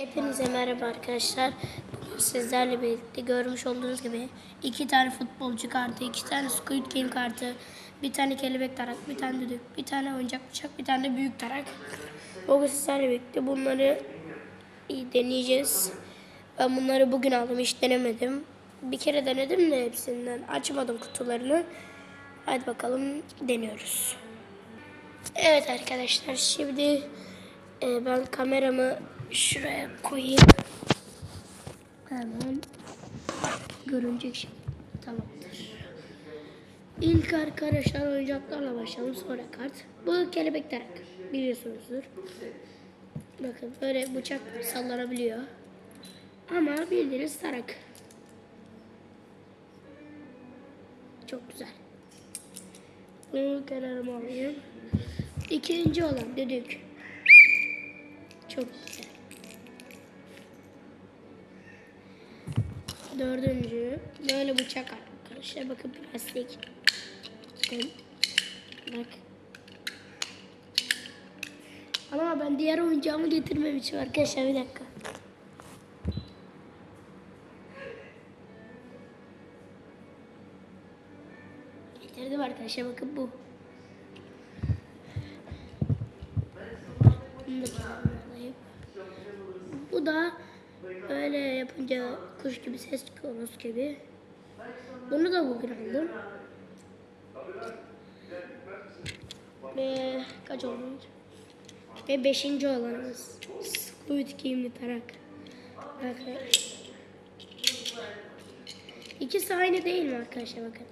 Hepinize merhaba arkadaşlar. Bugün sizlerle birlikte görmüş olduğunuz gibi iki tane futbolcu kartı, iki tane Squid Game kartı, bir tane kelebek tarak, bir tane düdük, bir tane oyuncak bıçak, bir tane de büyük tarak. Bugün sizlerle birlikte bunları deneyeceğiz. Ben bunları bugün aldım, hiç denemedim. Bir kere denedim de hepsinden açmadım kutularını. Hadi bakalım deniyoruz. Evet arkadaşlar şimdi e, ben kameramı şuraya koyayım. Hemen görünecek şey. Tamamdır. İlk arkadaşlar oyuncaklarla başlayalım sonra kart. Bu kelebek tarak biliyorsunuzdur. Bakın böyle bıçak sallanabiliyor. Ama bildiğiniz tarak. Çok güzel. Bunu kenarıma alayım. İkinci olan düdük. Çok güzel. Dördüncü böyle bıçak arkadaşlar. Bakın plastik. Bakın. Bak. Ama ben diğer oyuncağımı getirmemişim arkadaşlar bir dakika. Getirdim arkadaşlar bakın bu. Bu da böyle yapınca kuş gibi ses çıkıyor Rus gibi. Bunu da bugün aldım. Ve kaç oldu? Ve beşinci olanımız. Squid Game'li tarak. Bakın. İkisi aynı değil mi arkadaşlar bakın.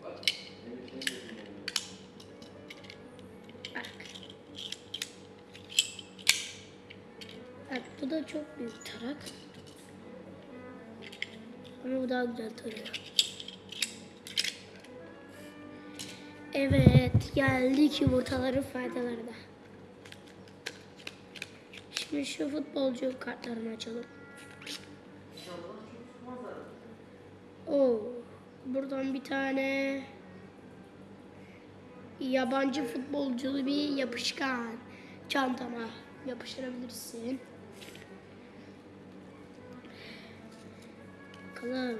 Bak. Bak bu da çok büyük tarak. Ama bu daha güzel tarıyor. Evet geldik yumurtaların faydalarına. Şimdi şu futbolcu kartlarını açalım. Oo, buradan bir tane yabancı futbolculu bir yapışkan çantama yapıştırabilirsin. Bakalım.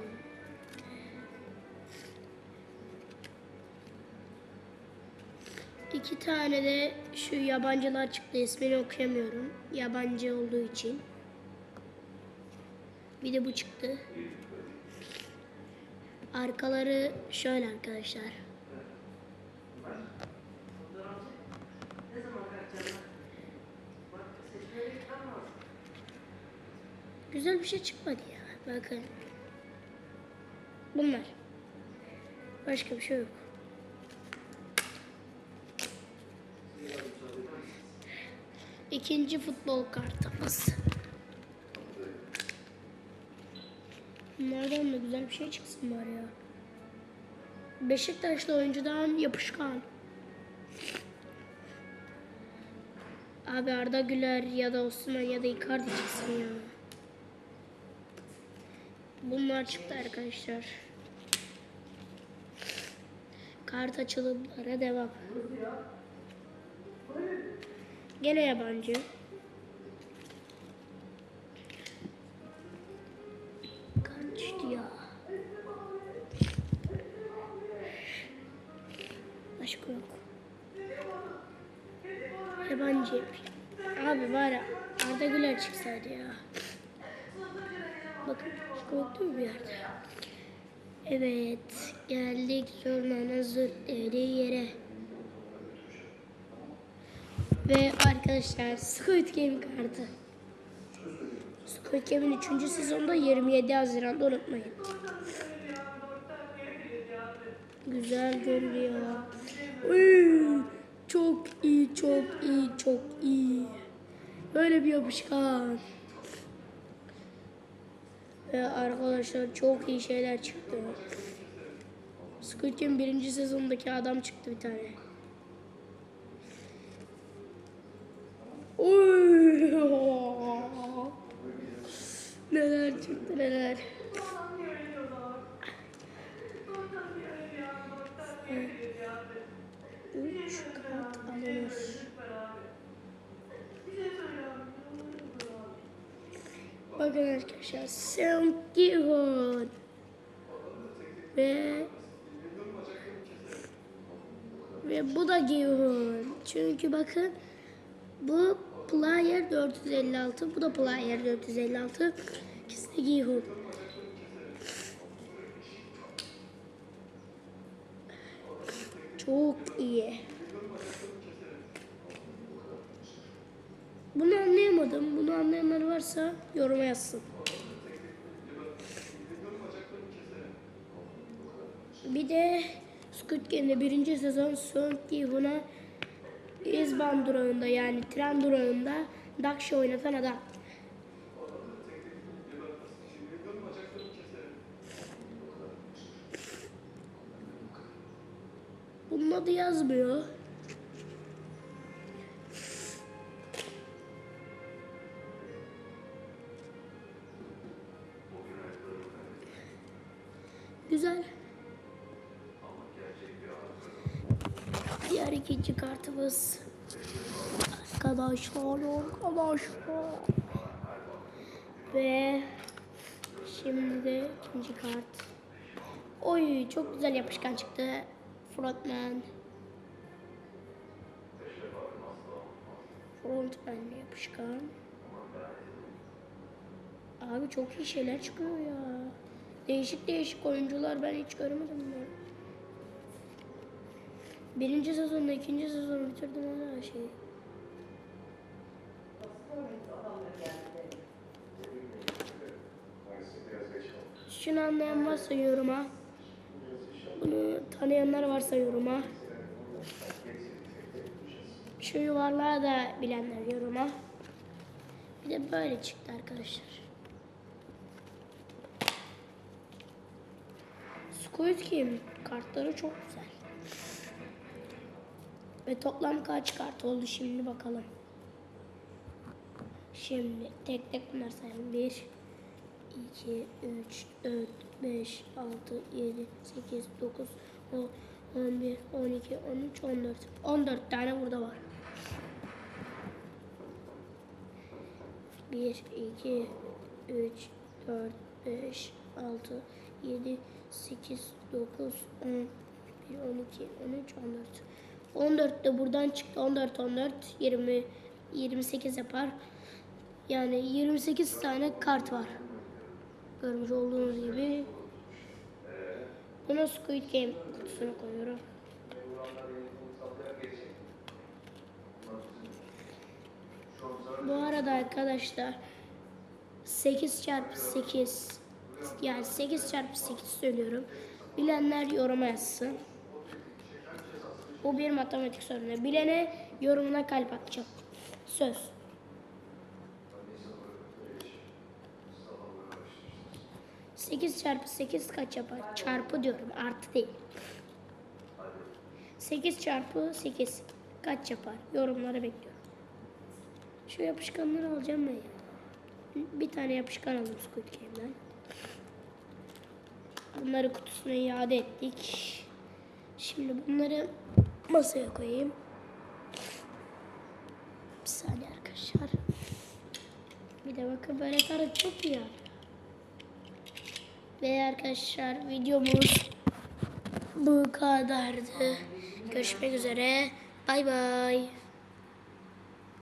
İki tane de şu yabancılar çıktı. İsmini okuyamıyorum. Yabancı olduğu için. Bir de bu çıktı. Arkaları şöyle arkadaşlar. Güzel bir şey çıkmadı ya. Bakın. Bunlar. Başka bir şey yok. İkinci futbol kartımız. Bunlardan da güzel bir şey çıksın var ya. Beşiktaşlı oyuncudan yapışkan. Abi Arda Güler ya da Osman ya da Icardi çıksın ya. Bunlar çıktı arkadaşlar. Kart açılımlara devam. Gene yabancı. Kaçtı ya. Başka yok. Yabancı. Abi var ya Arda Güler çıksaydı ya. Bakın korktu mu bir yerde? Evet geldik Zorna'nın zırtleri yere. Ve arkadaşlar Squid Game kartı. Squid Game'in 3. sezonda 27 Haziran'da unutmayın. Güzel görünüyor. Uy, çok iyi, çok iyi, çok iyi. Böyle bir yapışkan. Ve arkadaşlar çok iyi şeyler çıktı. Squid Game birinci sezondaki adam çıktı bir tane. Oy! Neler çıktı neler. Üç kart alınır. Bakın arkadaşlar. Seung Gi-hoon. Ve ve bu da Gi-hoon. Çünkü bakın bu player 456, bu da player 456. İkisi de Gi-hoon. Çok iyi. Bunu anlayamadım. Bunu anlayanlar varsa yoruma yazsın. Bir de Squid Game'de birinci sezon Song Ki-hoon'a İzban durağında yani tren durağında Dakshi oynatan adam. Bunun adı yazmıyor. Kartımız. Arkadaşlar, arkadaşlar. Ve şimdi de ikinci kart. Oy çok güzel yapışkan çıktı. Frontman. Frontman yapışkan. Abi çok iyi şeyler çıkıyor ya. Değişik değişik oyuncular ben hiç görmedim ya. Birinci sezonda ikinci sezonu bitirdim hala şey. Şunu anlayan varsa yoruma. Bunu tanıyanlar varsa yoruma. Şu yuvarlağı da bilenler yoruma. Bir de böyle çıktı arkadaşlar. Squid Game kartları çok güzel. Ve toplam kaç kart oldu şimdi bakalım. Şimdi tek tek bunlar sayalım. 1, 2, 3, 4, 5, 6, 7, 8, 9, 10, 11, 12, 13, 14. 14 tane burada var. 1, 2, 3, 4, 5, 6, 7, 8, 9, 10, 11, 12, 13, 14. 14 de buradan çıktı. 14, 14, 20, 28 yapar. Yani 28 tane kart var. Görmüş olduğunuz gibi. Buna Squid Game kutusuna koyuyorum. Bu arada arkadaşlar 8 çarpı 8 yani 8 çarpı 8 söylüyorum. Bilenler yoruma yazsın. Bu bir matematik sorunu. Bilene yorumuna kalp atacağım. Söz. Sekiz çarpı sekiz kaç yapar? Çarpı diyorum artı değil. 8 çarpı 8 kaç yapar? Yorumları bekliyorum. Şu yapışkanları alacağım ben ya. Bir tane yapışkan aldım Squid Game'den. Bunları kutusuna iade ettik. Şimdi bunları masaya koyayım. Bir saniye arkadaşlar. Bir de bakın böyle kara çok iyi. Ve arkadaşlar videomuz bu kadardı. Görüşmek üzere. Bay bay.